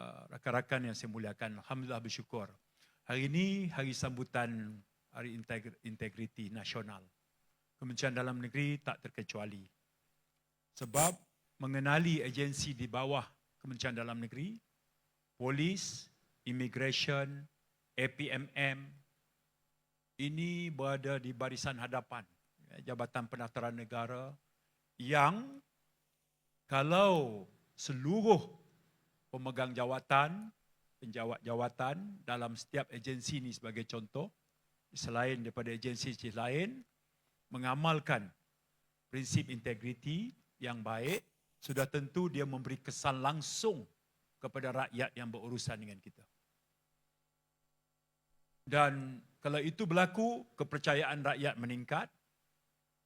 uh, rakan-rakan yang saya muliakan, alhamdulillah bersyukur. Hari ini hari sambutan Hari Integriti Nasional. Kementerian Dalam Negeri tak terkecuali. Sebab mengenali agensi di bawah Kementerian Dalam Negeri, polis, immigration, APMM, ini berada di barisan hadapan Jabatan Pendaftaran Negara yang kalau seluruh pemegang jawatan, penjawat jawatan dalam setiap agensi ini sebagai contoh, selain daripada agensi lain, mengamalkan prinsip integriti yang baik, sudah tentu dia memberi kesan langsung kepada rakyat yang berurusan dengan kita. Dan kalau itu berlaku, kepercayaan rakyat meningkat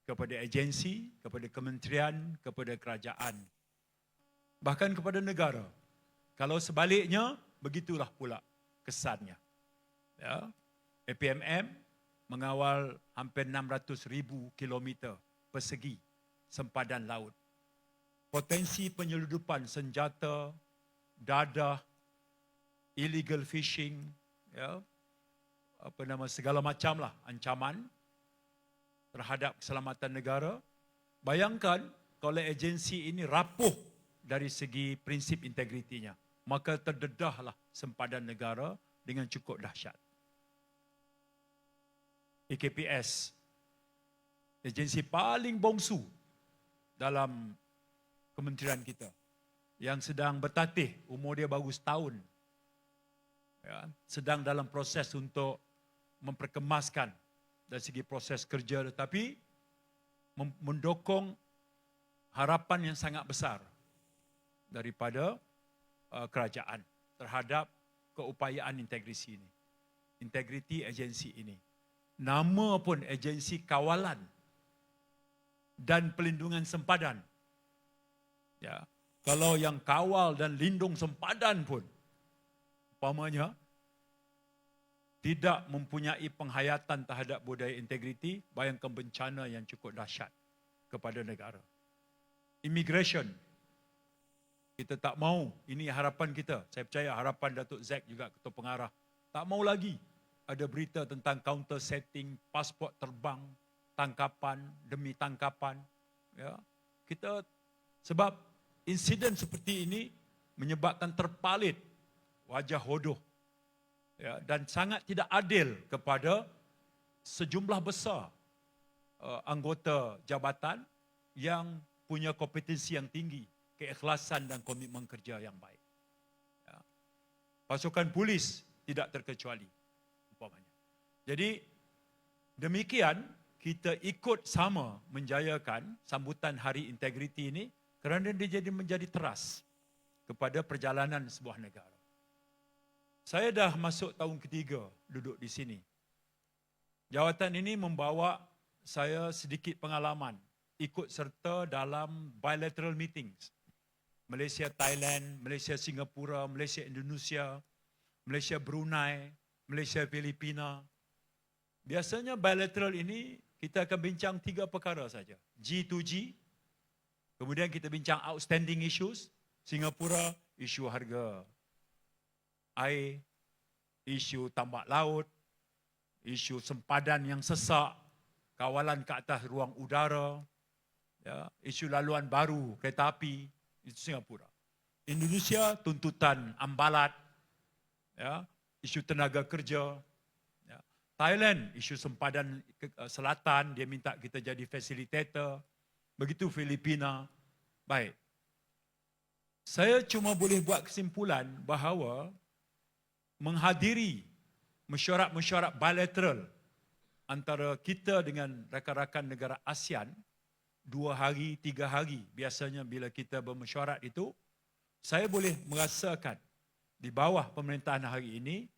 kepada agensi, kepada kementerian, kepada kerajaan, bahkan kepada negara. Kalau sebaliknya, begitulah pula kesannya. Ya. APMM mengawal hampir 600 ribu kilometer persegi sempadan laut potensi penyeludupan senjata, dadah, illegal fishing, ya, apa nama segala macam lah ancaman terhadap keselamatan negara. Bayangkan kalau agensi ini rapuh dari segi prinsip integritinya, maka terdedahlah sempadan negara dengan cukup dahsyat. EKPS, agensi paling bongsu dalam kementerian kita yang sedang bertatih, umur dia baru setahun. Ya, sedang dalam proses untuk memperkemaskan dari segi proses kerja tetapi mendukung harapan yang sangat besar daripada uh, kerajaan terhadap keupayaan integriti ini. Integriti agensi ini. Nama pun agensi kawalan dan pelindungan sempadan Ya. Kalau yang kawal dan lindung sempadan pun umpamanya tidak mempunyai penghayatan terhadap budaya integriti, bayangkan bencana yang cukup dahsyat kepada negara. Immigration. Kita tak mau, ini harapan kita. Saya percaya harapan Datuk Zack juga ketua pengarah. Tak mau lagi ada berita tentang counter setting, pasport terbang, tangkapan demi tangkapan. Ya. Kita sebab insiden seperti ini menyebabkan terpalit wajah hodoh ya, dan sangat tidak adil kepada sejumlah besar uh, anggota jabatan yang punya kompetensi yang tinggi, keikhlasan dan komitmen kerja yang baik. Ya. Pasukan polis tidak terkecuali. Umpamanya. Jadi demikian kita ikut sama menjayakan sambutan Hari Integriti ini kerana dia jadi menjadi teras kepada perjalanan sebuah negara. Saya dah masuk tahun ketiga duduk di sini. Jawatan ini membawa saya sedikit pengalaman ikut serta dalam bilateral meetings. Malaysia Thailand, Malaysia Singapura, Malaysia Indonesia, Malaysia Brunei, Malaysia Filipina. Biasanya bilateral ini kita akan bincang tiga perkara saja. G2G, Kemudian kita bincang outstanding issues. Singapura, isu harga air, isu tambak laut, isu sempadan yang sesak, kawalan ke atas ruang udara, ya, isu laluan baru kereta api, itu Singapura. Indonesia, tuntutan ambalat, ya, isu tenaga kerja. Ya. Thailand, isu sempadan selatan, dia minta kita jadi facilitator. Begitu Filipina. Baik. Saya cuma boleh buat kesimpulan bahawa menghadiri mesyuarat-mesyuarat bilateral antara kita dengan rakan-rakan negara ASEAN dua hari, tiga hari biasanya bila kita bermesyuarat itu saya boleh merasakan di bawah pemerintahan hari ini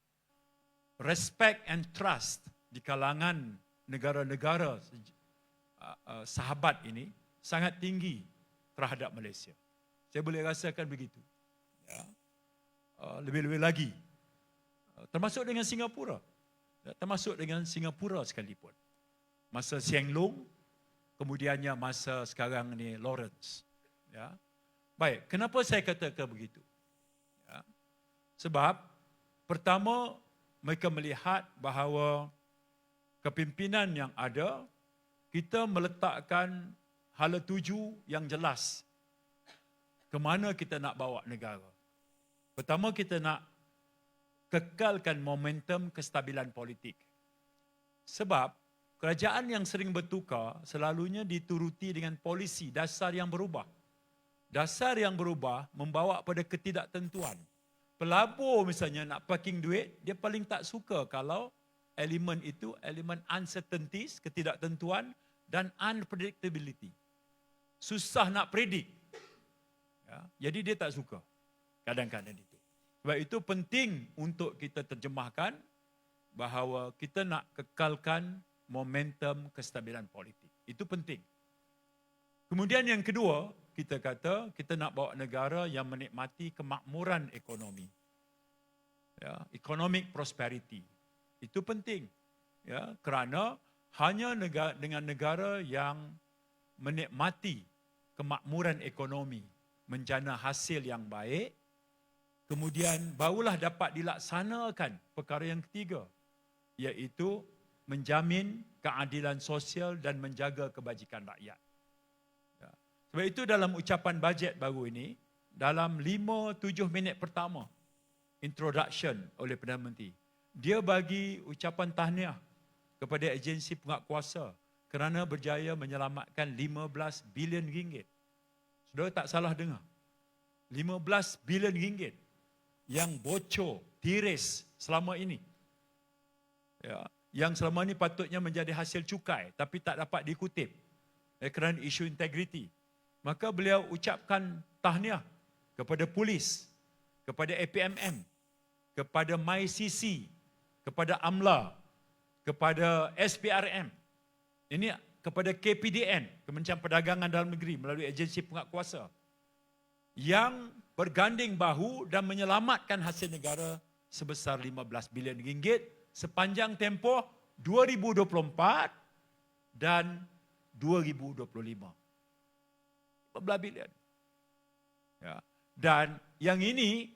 respect and trust di kalangan negara-negara uh, uh, sahabat ini sangat tinggi terhadap Malaysia. Saya boleh rasakan begitu. Ya. Uh, lebih-lebih lagi. Termasuk dengan Singapura. Ya, termasuk dengan Singapura sekalipun. Masa Siang Long, kemudiannya masa sekarang ni Lawrence. Ya. Baik, kenapa saya katakan begitu? Ya. Sebab pertama mereka melihat bahawa kepimpinan yang ada kita meletakkan hala tuju yang jelas ke mana kita nak bawa negara. Pertama kita nak kekalkan momentum kestabilan politik. Sebab kerajaan yang sering bertukar selalunya dituruti dengan polisi dasar yang berubah. Dasar yang berubah membawa pada ketidaktentuan. Pelabur misalnya nak parking duit, dia paling tak suka kalau elemen itu elemen uncertainties, ketidaktentuan dan unpredictability. Susah nak predik. Ya, jadi dia tak suka kadang-kadang itu. Sebab itu penting untuk kita terjemahkan bahawa kita nak kekalkan momentum kestabilan politik. Itu penting. Kemudian yang kedua, kita kata kita nak bawa negara yang menikmati kemakmuran ekonomi. Ya, economic prosperity. Itu penting. Ya, kerana hanya negara, dengan negara yang menikmati kemakmuran ekonomi, menjana hasil yang baik, Kemudian barulah dapat dilaksanakan perkara yang ketiga iaitu menjamin keadilan sosial dan menjaga kebajikan rakyat. Ya. Sebab itu dalam ucapan bajet baru ini dalam 5 7 minit pertama introduction oleh Perdana Menteri dia bagi ucapan tahniah kepada agensi penguatkuasa kerana berjaya menyelamatkan 15 bilion ringgit. Saudara tak salah dengar. 15 bilion ringgit yang bocor, tiris selama ini. Ya, yang selama ini patutnya menjadi hasil cukai tapi tak dapat dikutip eh, kerana isu integriti. Maka beliau ucapkan tahniah kepada polis, kepada APMM, kepada MyCC, kepada AMLA, kepada SPRM. Ini kepada KPDN, Kementerian Perdagangan Dalam Negeri melalui agensi penguatkuasa yang berganding bahu dan menyelamatkan hasil negara sebesar 15 bilion ringgit sepanjang tempoh 2024 dan 2025. 15 bilion. Ya. Dan yang ini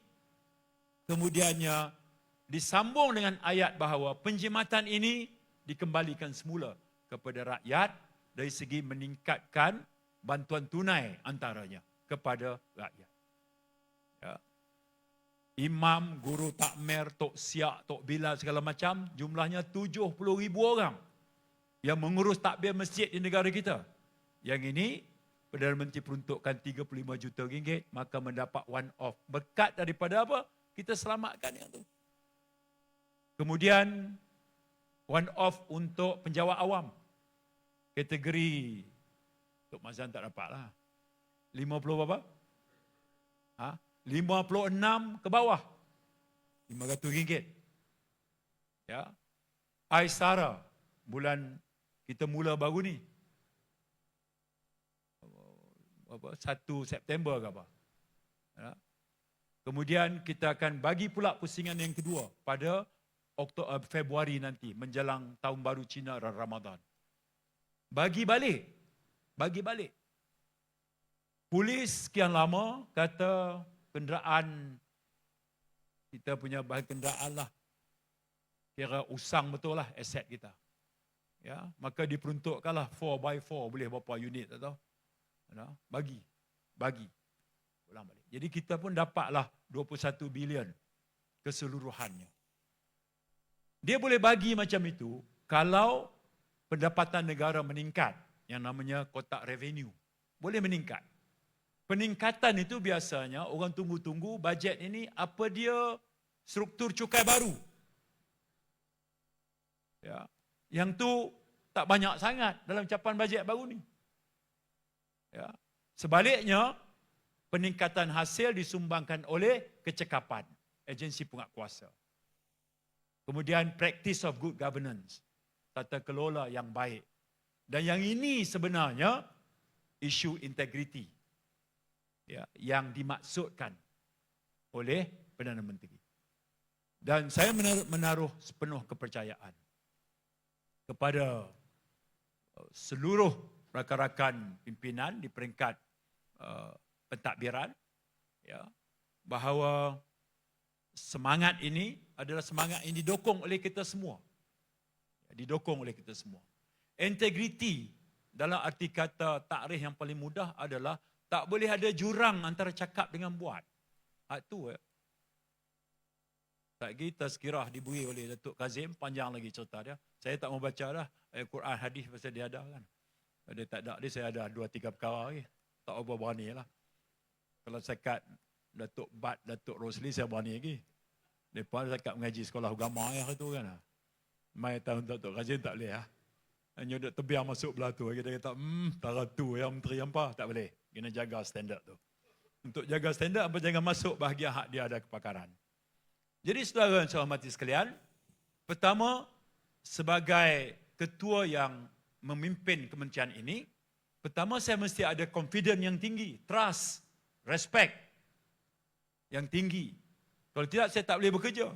kemudiannya disambung dengan ayat bahawa penjimatan ini dikembalikan semula kepada rakyat dari segi meningkatkan bantuan tunai antaranya kepada rakyat ya. Imam, guru takmer, tok siak, tok bilal segala macam, jumlahnya 70 ribu orang yang mengurus takbir masjid di negara kita. Yang ini, Perdana Menteri peruntukkan 35 juta ringgit, maka mendapat one off. Berkat daripada apa? Kita selamatkan yang tu. Kemudian, one off untuk penjawat awam. Kategori, Tok Mazan tak dapat lah. 50 berapa? Ha? 56 ke bawah. 500 ringgit. Ya. Aisara bulan kita mula baru ni. Apa 1 September ke apa. Ya. Kemudian kita akan bagi pula pusingan yang kedua pada Oktober eh, Februari nanti menjelang tahun baru Cina dan Ramadan. Bagi balik. Bagi balik. Polis sekian lama kata kenderaan. Kita punya bahan kenderaan lah. Kira usang betul lah aset kita. Ya maka diperuntukkanlah 4x4 boleh berapa unit tak tahu. Ya, bagi. Bagi. Ulang balik. Jadi kita pun dapatlah 21 bilion keseluruhannya. Dia boleh bagi macam itu kalau pendapatan negara meningkat. Yang namanya kotak revenue. Boleh meningkat peningkatan itu biasanya orang tunggu-tunggu bajet ini apa dia struktur cukai baru. Ya. Yang tu tak banyak sangat dalam capan bajet baru ni. Ya. Sebaliknya peningkatan hasil disumbangkan oleh kecekapan agensi penguatkuasa. Kemudian practice of good governance, tata kelola yang baik. Dan yang ini sebenarnya isu integriti ya, yang dimaksudkan oleh Perdana Menteri. Dan saya menaruh sepenuh kepercayaan kepada uh, seluruh rakan-rakan pimpinan di peringkat uh, pentadbiran ya, bahawa semangat ini adalah semangat yang didokong oleh kita semua. Didokong oleh kita semua. Integriti dalam arti kata takrif yang paling mudah adalah tak boleh ada jurang antara cakap dengan buat. Hak tu ya. Tak kita sekirah dibui oleh Datuk Kazim, panjang lagi cerita dia. Saya tak mau baca dah ayat Quran hadis pasal dia ada kan. Dia tak ada, dia saya ada dua tiga perkara lagi. Tak apa berani lah. Kalau sekat Datuk Bat, Datuk Rosli, saya berani lagi. Lepas sekat mengaji sekolah agama ya tu kan. Mai tahun Datuk Kazim tak boleh lah. Hanya duduk tebiang masuk belah tu. Kita kata, hmm, tara tu yang menteri apa. Tak boleh. Kena jaga standard tu. Untuk jaga standard, apa jangan masuk bahagian hak dia ada kepakaran. Jadi saudara yang saya hormati sekalian, pertama sebagai ketua yang memimpin kementerian ini, pertama saya mesti ada confidence yang tinggi, trust, respect yang tinggi. Kalau tidak saya tak boleh bekerja.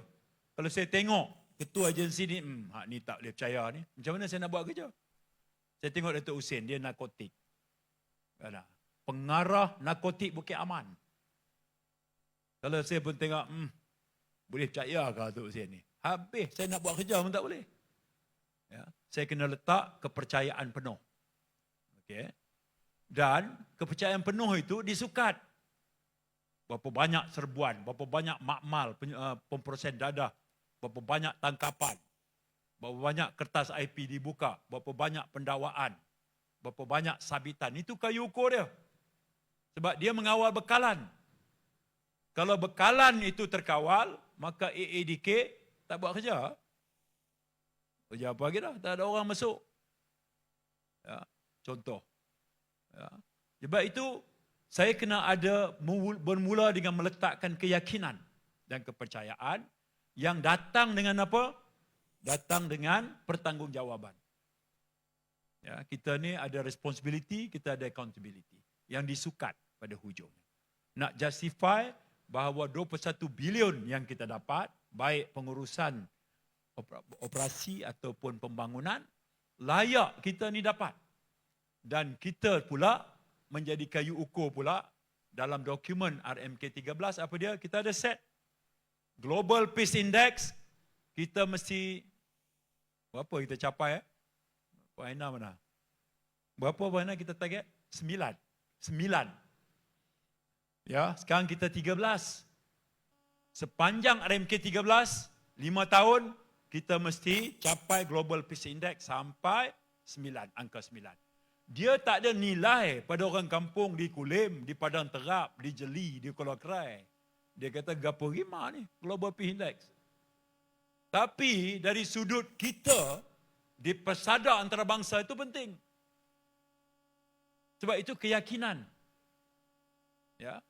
Kalau saya tengok ketua agensi ni, hmm, hak ni tak boleh percaya ni. Macam mana saya nak buat kerja? Saya tengok Datuk Hussein, dia narkotik. Pengarah narkotik Bukit Aman. Kalau saya pun tengok, hmm, boleh percaya ke Datuk Hussein ni? Habis saya nak buat kerja pun tak boleh. Ya, saya kena letak kepercayaan penuh. Okay. Dan kepercayaan penuh itu disukat. Berapa banyak serbuan, berapa banyak makmal, uh, pemprosen dadah, berapa banyak tangkapan, berapa banyak kertas IP dibuka, berapa banyak pendakwaan, berapa banyak sabitan. Itu kayu ukur dia. Sebab dia mengawal bekalan. Kalau bekalan itu terkawal, maka AADK tak buat kerja. Kerja apa lagi dah? Tak ada orang masuk. Ya, contoh. Ya. Sebab itu, saya kena ada bermula dengan meletakkan keyakinan dan kepercayaan yang datang dengan apa? Datang dengan pertanggungjawaban. Ya, kita ni ada responsibility, kita ada accountability yang disukat pada hujungnya. Nak justify bahawa 21 bilion yang kita dapat baik pengurusan operasi ataupun pembangunan layak kita ni dapat dan kita pula menjadi kayu ukur pula dalam dokumen RMK 13 apa dia kita ada set Global Peace Index kita mesti berapa kita capai eh? Pak Aina mana? Berapa Pak kita target? Sembilan. Sembilan. Ya, sekarang kita 13. Sepanjang RMK 13, 5 tahun kita mesti capai Global Peace Index sampai 9, angka 9. Dia tak ada nilai pada orang kampung di Kulim, di Padang Terap, di Jeli, di Kuala Krai. Dia kata gapo rima ni Global Peace Index. Tapi dari sudut kita di persada antarabangsa itu penting. Sebab itu keyakinan. Ya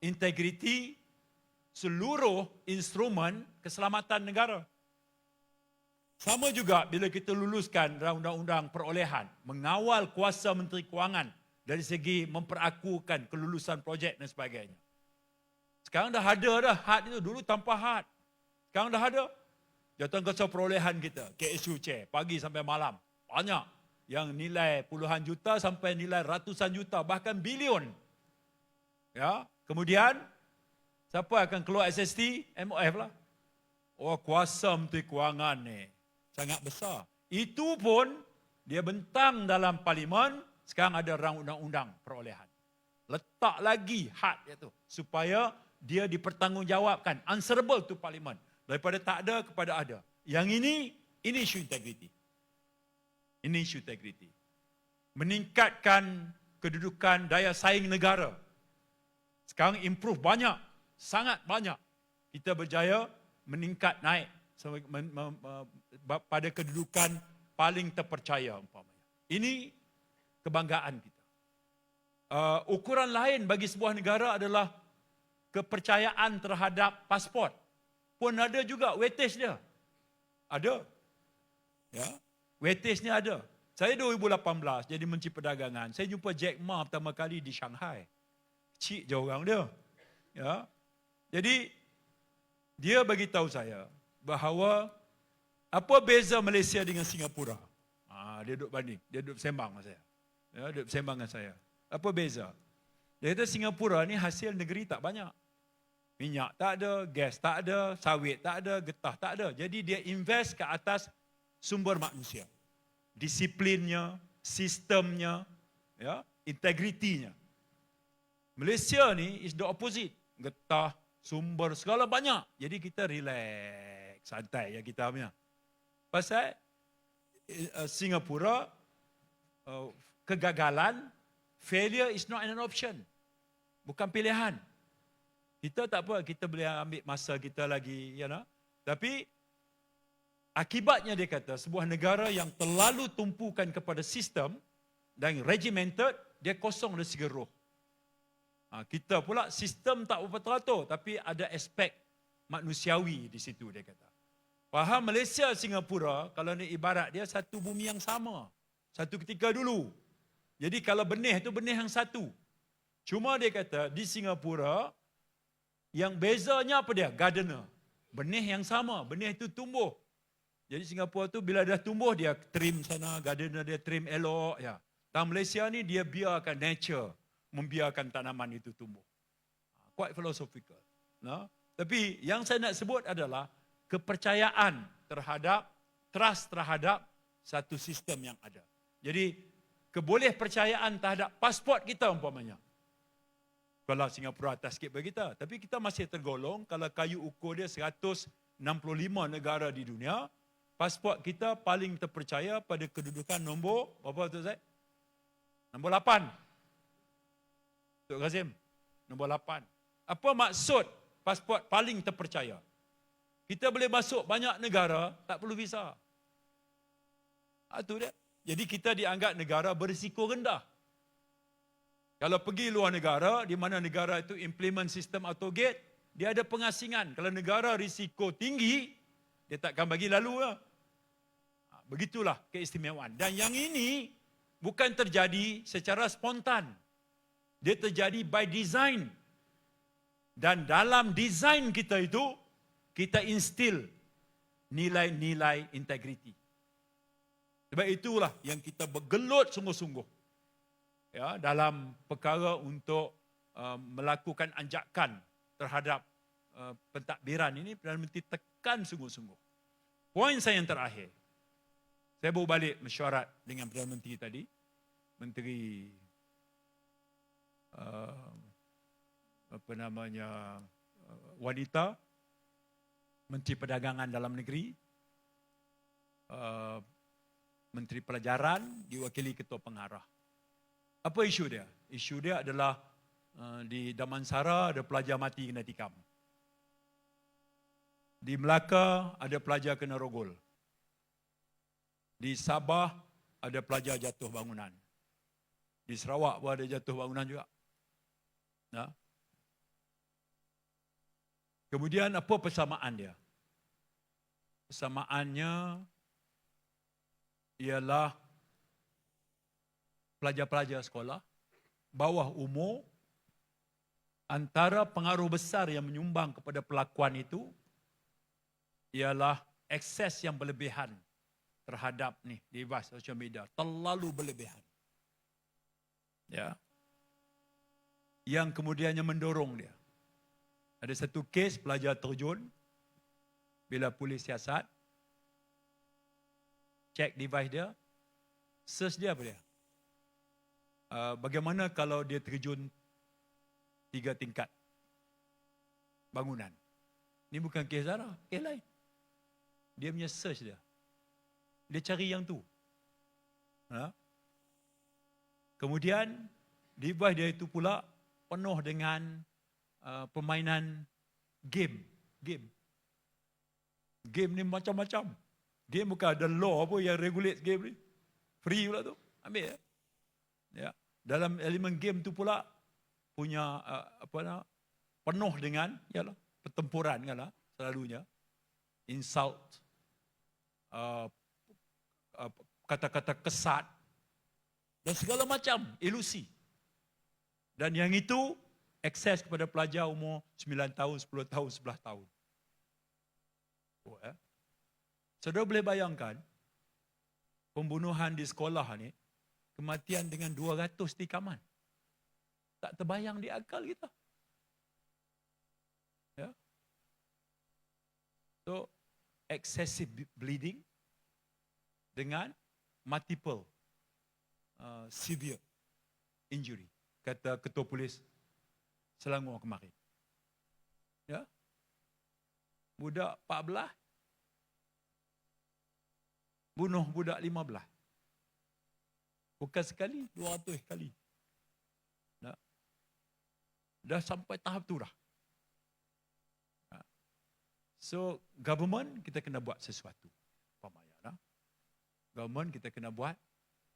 integriti seluruh instrumen keselamatan negara. Sama juga bila kita luluskan undang-undang perolehan, mengawal kuasa Menteri Kewangan dari segi memperakukan kelulusan projek dan sebagainya. Sekarang dah ada dah had itu, dulu tanpa had. Sekarang dah ada. Jatuh kuasa perolehan kita, KSU Chair, pagi sampai malam. Banyak yang nilai puluhan juta sampai nilai ratusan juta, bahkan bilion. Ya, Kemudian, siapa akan keluar SST? MOF lah. Oh, kuasa Menteri Kewangan ni. Sangat besar. Itu pun, dia bentang dalam parlimen, sekarang ada rang undang-undang perolehan. Letak lagi had itu. Supaya dia dipertanggungjawabkan. Answerable to parlimen. Daripada tak ada kepada ada. Yang ini, ini isu integriti. Ini isu integriti. Meningkatkan kedudukan daya saing negara sekarang improve banyak, sangat banyak. Kita berjaya meningkat naik pada kedudukan paling terpercaya umpamanya. Ini kebanggaan kita. Uh, ukuran lain bagi sebuah negara adalah kepercayaan terhadap pasport. Pun ada juga weightage dia. Ada. Ya. Weightage ni ada. Saya 2018 jadi menteri perdagangan. Saya jumpa Jack Ma pertama kali di Shanghai cik je orang dia. Ya. Jadi dia bagi tahu saya bahawa apa beza Malaysia dengan Singapura? Ha, dia duduk banding, dia duduk sembang dengan saya. Ya, duduk sembang dengan saya. Apa beza? Dia kata Singapura ni hasil negeri tak banyak. Minyak tak ada, gas tak ada, sawit tak ada, getah tak ada. Jadi dia invest ke atas sumber manusia. Disiplinnya, sistemnya, ya, integritinya. Malaysia ni is the opposite. Getah, sumber segala banyak. Jadi kita relax, santai ya kita punya. Pasal uh, Singapura uh, kegagalan failure is not an option. Bukan pilihan. Kita tak apa, kita boleh ambil masa kita lagi, ya know. Tapi akibatnya dia kata sebuah negara yang terlalu tumpukan kepada sistem dan regimented, dia kosong dari segi roh. Ha, kita pula sistem tak berapa teratur tapi ada aspek manusiawi di situ dia kata. Faham Malaysia Singapura kalau ni ibarat dia satu bumi yang sama. Satu ketika dulu. Jadi kalau benih tu benih yang satu. Cuma dia kata di Singapura yang bezanya apa dia? Gardener. Benih yang sama, benih itu tumbuh. Jadi Singapura tu bila dah tumbuh dia trim sana, gardener dia trim elok ya. Dan Malaysia ni dia biarkan nature membiarkan tanaman itu tumbuh. Ha, quite philosophical. No? Tapi yang saya nak sebut adalah kepercayaan terhadap trust terhadap satu sistem yang ada. Jadi keboleh percayaan terhadap pasport kita umpamanya kalau Singapura atas sikit bagi kita. Tapi kita masih tergolong kalau kayu ukur dia 165 negara di dunia, pasport kita paling terpercaya pada kedudukan nombor, berapa tu Zaid? Nombor 8. Tok Kazim, nombor 8. Apa maksud pasport paling terpercaya? Kita boleh masuk banyak negara, tak perlu visa. Itu dia. Jadi kita dianggap negara berisiko rendah. Kalau pergi luar negara, di mana negara itu implement sistem autogate, dia ada pengasingan. Kalau negara risiko tinggi, dia takkan bagi lalu. Lah. Begitulah keistimewaan. Dan yang ini bukan terjadi secara spontan. Dia terjadi by design. Dan dalam design kita itu, kita instil nilai-nilai integriti. Sebab itulah yang kita bergelut sungguh-sungguh ya dalam perkara untuk uh, melakukan anjakan terhadap uh, pentadbiran ini Perdana Menteri tekan sungguh-sungguh. Poin saya yang terakhir. Saya baru balik mesyuarat dengan Perdana Menteri tadi. Menteri uh, apa namanya uh, wanita Menteri Perdagangan Dalam Negeri uh, Menteri Pelajaran diwakili Ketua Pengarah apa isu dia? Isu dia adalah uh, di Damansara ada pelajar mati kena tikam. Di Melaka ada pelajar kena rogol. Di Sabah ada pelajar jatuh bangunan. Di Sarawak pun ada jatuh bangunan juga. Nah. Kemudian apa persamaan dia? Persamaannya ialah pelajar-pelajar sekolah, bawah umur, antara pengaruh besar yang menyumbang kepada pelakuan itu ialah akses yang berlebihan terhadap ni device social media terlalu berlebihan. Ya. Yang kemudiannya mendorong dia. Ada satu kes pelajar terjun bila polis siasat cek device dia search dia apa dia? uh, bagaimana kalau dia terjun tiga tingkat bangunan. Ini bukan kes Zara, kes lain. Dia punya search dia. Dia cari yang tu. Ha? Kemudian, device dia itu pula penuh dengan uh, permainan game. Game. Game ni macam-macam. Game bukan ada law apa yang regulate game ni. Free pula tu. Ambil ya. Ya. Dalam elemen game tu pula punya uh, apa nak penuh dengan yalah pertempuran kan lah selalunya insult uh, uh, kata-kata kesat dan segala macam ilusi. Dan yang itu, akses kepada pelajar umur 9 tahun, 10 tahun, 11 tahun. Oh, eh? Saudara boleh bayangkan, pembunuhan di sekolah ni, kematian dengan 200 tikaman. Tak terbayang di akal kita. Ya. So, excessive bleeding dengan multiple uh, severe injury kata ketua polis Selangor kemarin. Ya. Budak 14 bunuh budak 15. Bukan sekali, 200 kali. Dah, dah sampai tahap tu dah. Ha. So, government kita kena buat sesuatu. Pamaya dah. Government kita kena buat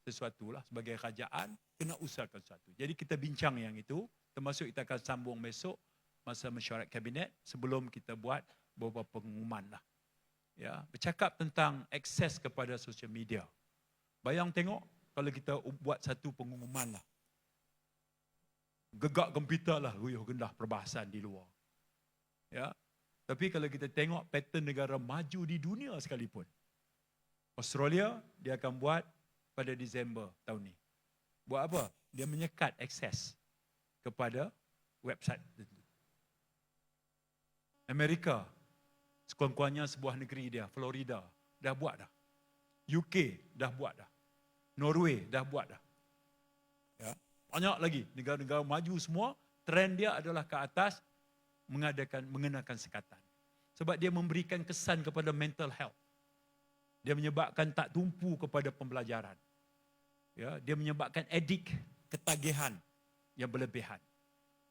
sesuatu lah sebagai kerajaan kena usahakan sesuatu. Jadi kita bincang yang itu termasuk kita akan sambung besok masa mesyuarat kabinet sebelum kita buat beberapa pengumuman lah. Ya, bercakap tentang akses kepada sosial media. Bayang tengok kalau kita buat satu pengumuman lah. Gegak gempita lah ruyuh gendah perbahasan di luar. Ya. Tapi kalau kita tengok pattern negara maju di dunia sekalipun. Australia dia akan buat pada Disember tahun ni. Buat apa? Dia menyekat akses kepada website tertentu. Amerika, sekurang-kurangnya sebuah negeri dia, Florida, dah buat dah. UK dah buat dah. Norway dah buat dah. Ya. Banyak lagi negara-negara maju semua, trend dia adalah ke atas mengadakan mengenakan sekatan. Sebab dia memberikan kesan kepada mental health. Dia menyebabkan tak tumpu kepada pembelajaran. Ya, dia menyebabkan edik, ketagihan yang berlebihan.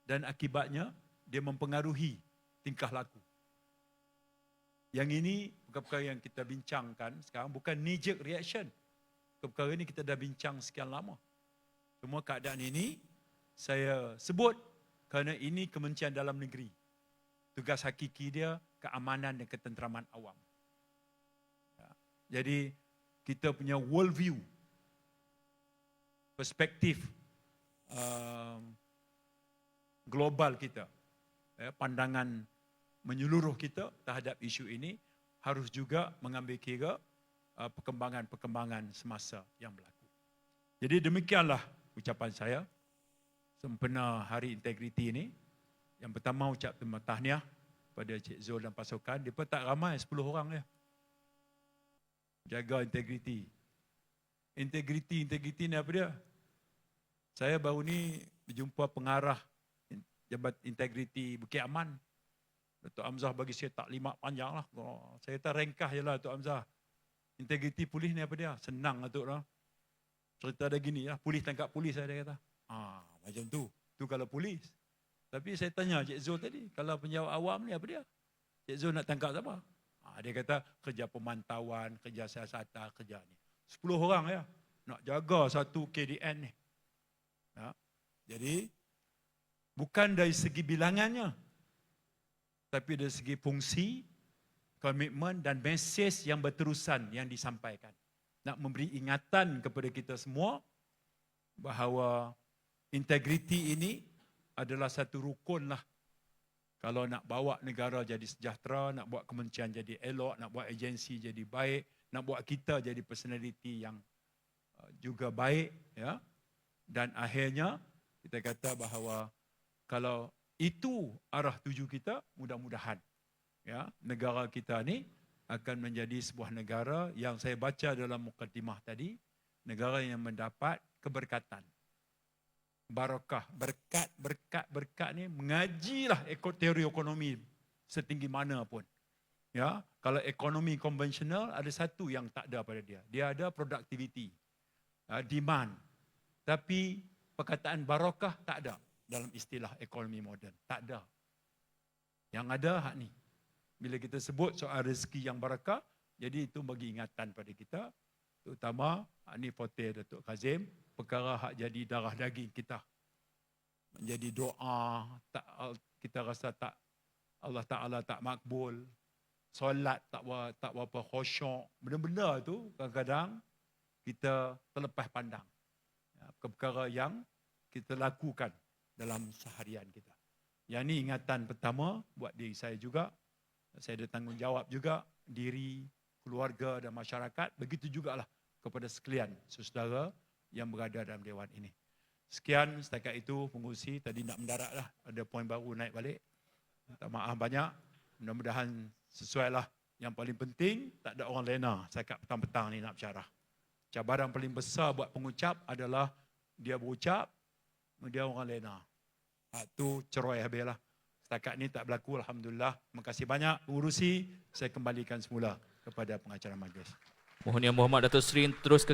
Dan akibatnya dia mempengaruhi tingkah laku. Yang ini perkara-perkara yang kita bincangkan sekarang bukan knee jerk reaction perkara ini kita dah bincang sekian lama. Semua keadaan ini saya sebut kerana ini Kementerian Dalam Negeri. Tugas hakiki dia keamanan dan ketenteraman awam. Jadi kita punya world view, perspektif um, global kita, ya, pandangan menyeluruh kita terhadap isu ini harus juga mengambil kira Uh, perkembangan-perkembangan semasa yang berlaku. Jadi demikianlah ucapan saya sempena Hari Integriti ini. Yang pertama ucap terima tahniah pada Cik Zul dan pasukan. Dia tak ramai, 10 orang ya. Jaga integriti. Integriti, integriti ni apa dia? Saya baru ni berjumpa pengarah Jabat Integriti Bukit Aman. Datuk Amzah bagi saya tak lima panjang lah. Saya tak rengkah je lah Datuk Amzah. Integriti polis ni apa dia? Senang Datuk lah. Cerita ada gini lah. Polis tangkap polis saya dia kata. Ah, macam tu. Tu kalau polis. Tapi saya tanya Cik Zul tadi. Kalau penjawat awam ni apa dia? Cik Zul nak tangkap siapa? Dia kata kerja pemantauan, kerja siasatan, kerja ni. Sepuluh orang ya. Nak jaga satu KDN ni. Ya. Jadi, bukan dari segi bilangannya. Tapi dari segi fungsi, komitmen dan mesej yang berterusan yang disampaikan. Nak memberi ingatan kepada kita semua bahawa integriti ini adalah satu rukun lah. Kalau nak bawa negara jadi sejahtera, nak buat kementerian jadi elok, nak buat agensi jadi baik, nak buat kita jadi personality yang uh, juga baik. ya. Dan akhirnya kita kata bahawa kalau itu arah tuju kita, mudah-mudahan ya, negara kita ni akan menjadi sebuah negara yang saya baca dalam mukadimah tadi, negara yang mendapat keberkatan. Barakah, berkat, berkat, berkat ni mengajilah teori ekonomi setinggi mana pun. Ya, kalau ekonomi konvensional ada satu yang tak ada pada dia. Dia ada productivity, uh, demand. Tapi perkataan barakah tak ada dalam istilah ekonomi moden. Tak ada. Yang ada hak ni. Bila kita sebut soal rezeki yang barakah, jadi itu bagi ingatan pada kita, terutama ini foto Datuk Kazim, perkara hak jadi darah daging kita. Menjadi doa, tak kita rasa tak Allah Taala tak makbul, solat tak tak apa khusyuk, benda-benda tu kadang-kadang kita terlepas pandang. Ya, perkara yang kita lakukan dalam seharian kita. Yang ini ingatan pertama buat diri saya juga saya ada tanggungjawab juga diri, keluarga dan masyarakat. Begitu juga lah kepada sekalian saudara yang berada dalam dewan ini. Sekian setakat itu pengurusi tadi nak mendarat lah. Ada poin baru naik balik. Minta maaf banyak. Mudah-mudahan sesuai lah Yang paling penting, tak ada orang lena saya kat petang-petang ni nak bersyarah. Cabaran paling besar buat pengucap adalah dia berucap, dia orang lena. Ha, tu cerai habis lah. Setakat ni tak berlaku, Alhamdulillah. Terima kasih banyak urusi. Saya kembalikan semula kepada pengacara majlis. Mohon Yang Berhormat Datuk Seri terus ke